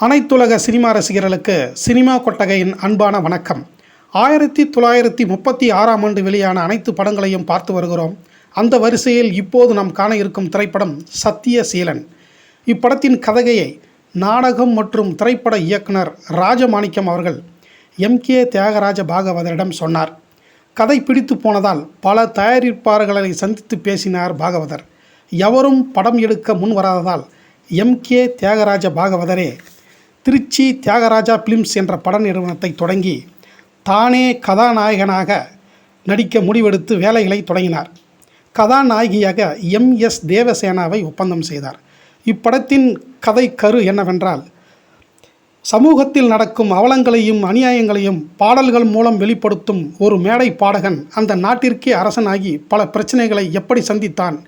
அனைத்துலக சினிமா ரசிகர்களுக்கு சினிமா கொட்டகையின் அன்பான வணக்கம். ஆயிரத்தி தொள்ளாயிரத்தி முப்பத்தி ஆறாம் ஆண்டு வெளியான அனைத்து படங்களையும் பார்த்து வருகிறோம். அந்த வரிசையில் இப்போது நாம் காண இருக்கும் திரைப்படம் சத்தியசீலன் இப்படத்தின் கதையை நாடகம் மற்றும் திரைப்பட இயக்குனர் ராஜமாணிக்கம் அவர்கள் எம். கே. தியாகராஜ பாகவதரிடம் சொன்னார். கதை பிடித்து போனதால் பல தயாரிப்பாளர்களை சந்தித்து பேசினார் பாகவதர். எவரும் படம் எடுக்க முன் வராததால் எம். கே. தியாகராஜ பாகவதரே திருச்சி தியாகராஜா பிலிம்ஸ் என்ற பட நிறுவனத்தை தொடங்கி தானே கதாநாயகனாக நடிக்க முடிவெடுத்து வேலைகளை தொடங்கினார். கதாநாயகியாக எம். எஸ். தேவசேனாவை ஒப்பந்தம் செய்தார். இப்படத்தின் கதை கரு என்னவென்றால் சமூகத்தில் நடக்கும் அவலங்களையும் அநியாயங்களையும் பாடல்கள் மூலம் வெளிப்படுத்தும் ஒரு மேடை பாடகன் அந்த நாட்டிற்கே அரசனாகி பல பிரச்சனைகளை எப்படி சந்தித்தான்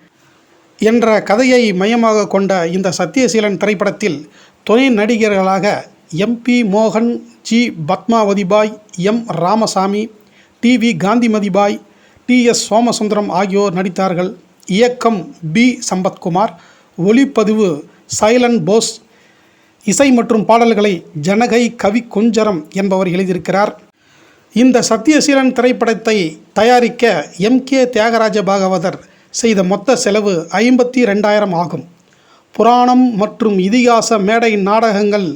என்ற கதையை மையமாக கொண்ட இந்த சத்யசீலன் திரைப்படத்தில் துணை நடிகர்களாக எம்பி மோகன் G Padmavathibai M Ramasamy T V Kanthimathibai T S Somasundaram ஆகியோர் நடித்தார்கள். இயக்கம் பி சம்பத்குமார் ஒளிப்பதிவு சைலன் போஸ் இசை மற்றும் பாடல்களை ஜனகை கவி குஞ்சரம் என்பவர் எழுதியிருக்கிறார். இந்த சத்தியசீலன் திரைப்படத்தை தயாரிக்க எம் கே தியாகராஜ பாகவதர் செய்த மொத்த செலவு ஐம்பத்தி ரெண்டாயிரம் ஆகும். புராணம் மற்றும் இதிகாச மேடை நாடகங்கள்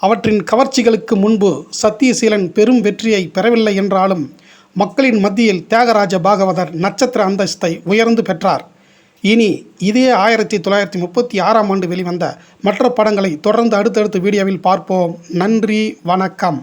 அவற்றின் கவர்ச்சிகளுக்கு முன்பு சத்தியசீலன் பெரும் வெற்றியை பெறவில்லை என்றாலும் மக்களின் மத்தியில் தியாகராஜ பாகவதர் நட்சத்திர அந்தஸ்தை உயர்ந்து பெற்றார். இனி இதே ஆயிரத்தி தொள்ளாயிரத்தி முப்பத்தி ஆறாம் ஆண்டு வெளிவந்த மற்ற படங்களை தொடர்ந்து அடுத்தடுத்த வீடியோவில் பார்ப்போம். நன்றி வணக்கம்.